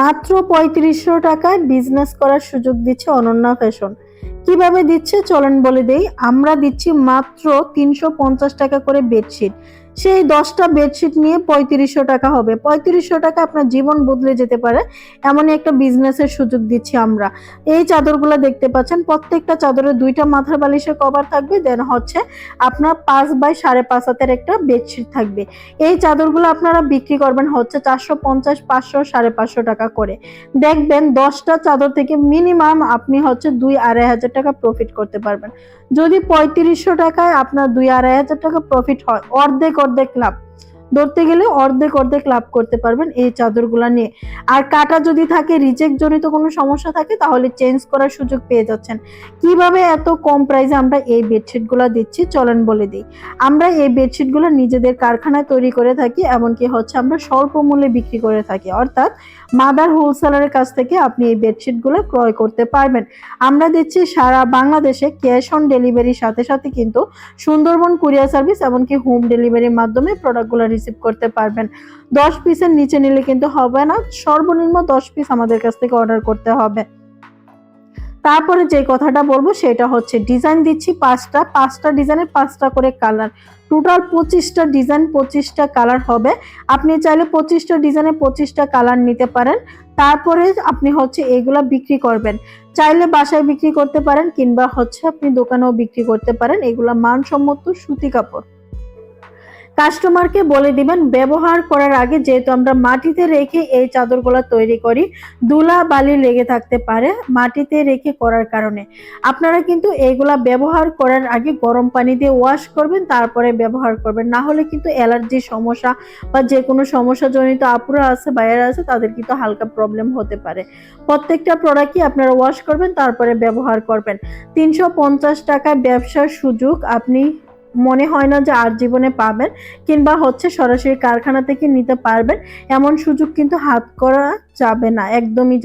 মাত্র পঁয়ত্রিশশো টাকায় বিজনেস করার সুযোগ দিচ্ছে অনন্যা ফ্যাশন কীভাবে দিচ্ছে? চলেন বলে দেই। আমরা দিচ্ছি মাত্র তিনশো পঞ্চাশ টাকা করে বেডশিট সেই দশটা বেডশিট নিয়ে পঁয়ত্রিশশো টাকা হবে। পঁয়ত্রিশশো টাকা আপনার জীবন বদলে যেতে পারে। এমনই একটা বিজনেসের সুযোগ দিচ্ছি আমরা। এই চাদরগুলো দেখতে পাচ্ছেন, প্রত্যেকটা চাদরে দুইটা মাথার বালিশের কভার থাকবে, দেন হচ্ছে আপনার পাঁচ বাই সাড়ে পাঁচ হাতের একটা বেডশিট থাকবে। এই চাদরগুলো আপনারা বিক্রি করবেন হচ্ছে চারশো পঞ্চাশ, পাঁচশো, সাড়ে পাঁচশো টাকা করে। দেখবেন দশটা চাদর থেকে মিনিমাম আপনি হচ্ছে দুই আড়াই হাজার টাকা প্রফিট করতে পারবেন। যদি পঁয়ত্রিশশো টাকায় আপনার দুই আড়াই হাজার টাকা প্রফিট হয়, অর্ধেক অর্ধেক লাভ ধরতে গেলে অর্ধেক অর্ধেক লাভ করতে পারবেন এই চাদরগুলো নিয়ে। আর কাটা যদি থাকে রিজেক্ট জনিত কোনো সমস্যা থাকে, তাহলে চেঞ্জ করার সুযোগ পেয়ে যাচ্ছেন। কীভাবে এত কম প্রাইসে আমরা এই বেডশিটগুলো দিচ্ছি, চলেন বলে দিই। আমরা এই বেডশিটগুলো নিজেদের কারখানায় তৈরি করে থাকি, এমনকি হচ্ছে আমরা স্বল্প মূল্যে বিক্রি করে থাকি। অর্থাৎ মাদার হোলসেলারের কাছ থেকে আপনি এই বেডশিটগুলো ক্রয় করতে পারবেন। আমরা দিচ্ছি সারা বাংলাদেশে ক্যাশ অন ডেলিভারির সাথে সাথে কিন্তু সুন্দরবন কুরিয়ার সার্ভিস এমনকি হোম ডেলিভারির মাধ্যমে প্রোডাক্টগুলো রিসিভ করতে পারবেন। দশ পিসের নিচে নিলে কিন্তু হবে না। সর্বনিম্ন দশ পিস আমাদের কাছ থেকে অর্ডার করতে হবে। তারপরে যে কথাটা বলব সেটা হচ্ছে ডিজাইন দিচ্ছি পাঁচটা। পাঁচটা ডিজাইনের পাঁচটা করে কালার টোটাল পঁচিশটা ডিজাইন পঁচিশটা কালার হবে। আপনি চাইলে পঁচিশটা ডিজাইনে পঁচিশটা কালার নিতে পারেন। তারপরে আপনি হচ্ছে এগুলা বিক্রি করবেন। চাইলে বাসায় বিক্রি করতে পারেন কিংবা হচ্ছে আপনি দোকানেও বিক্রি করতে পারেন। এগুলা মানসম্মত সুতি কাপড়। কাস্টমারকে বলে দিবেন, ব্যবহার করার আগে যেহেতু আমরা মাটিতে রেখে এই চাদরগুলো তৈরি করি, দুলা বালি লেগে থাকতে পারে মাটিতে রেখে করার কারণে। আপনারা কিন্তু এইগুলা ব্যবহার করার আগে গরম পানি দিয়ে ওয়াশ করবেন, তারপরে ব্যবহার করবেন। না হলে কিন্তু অ্যালার্জির সমস্যা বা যে কোনো সমস্যাজনিত আপুরা আছে বাইরে আছে, তাদের কিন্তু হালকা প্রবলেম হতে পারে। প্রত্যেকটা প্রোডাক্টই আপনারা ওয়াশ করবেন, তারপরে ব্যবহার করবেন। তিনশো পঞ্চাশ টাকায় ব্যবসার সুযোগ আপনি মনে হয় না যে আর জীবনে পাবেন, কিংবা হচ্ছে সরাসরি কারখানা থেকে নিতে পারবেন, এমন সুযোগ কিন্তু হাত করা যাবে না, একদমই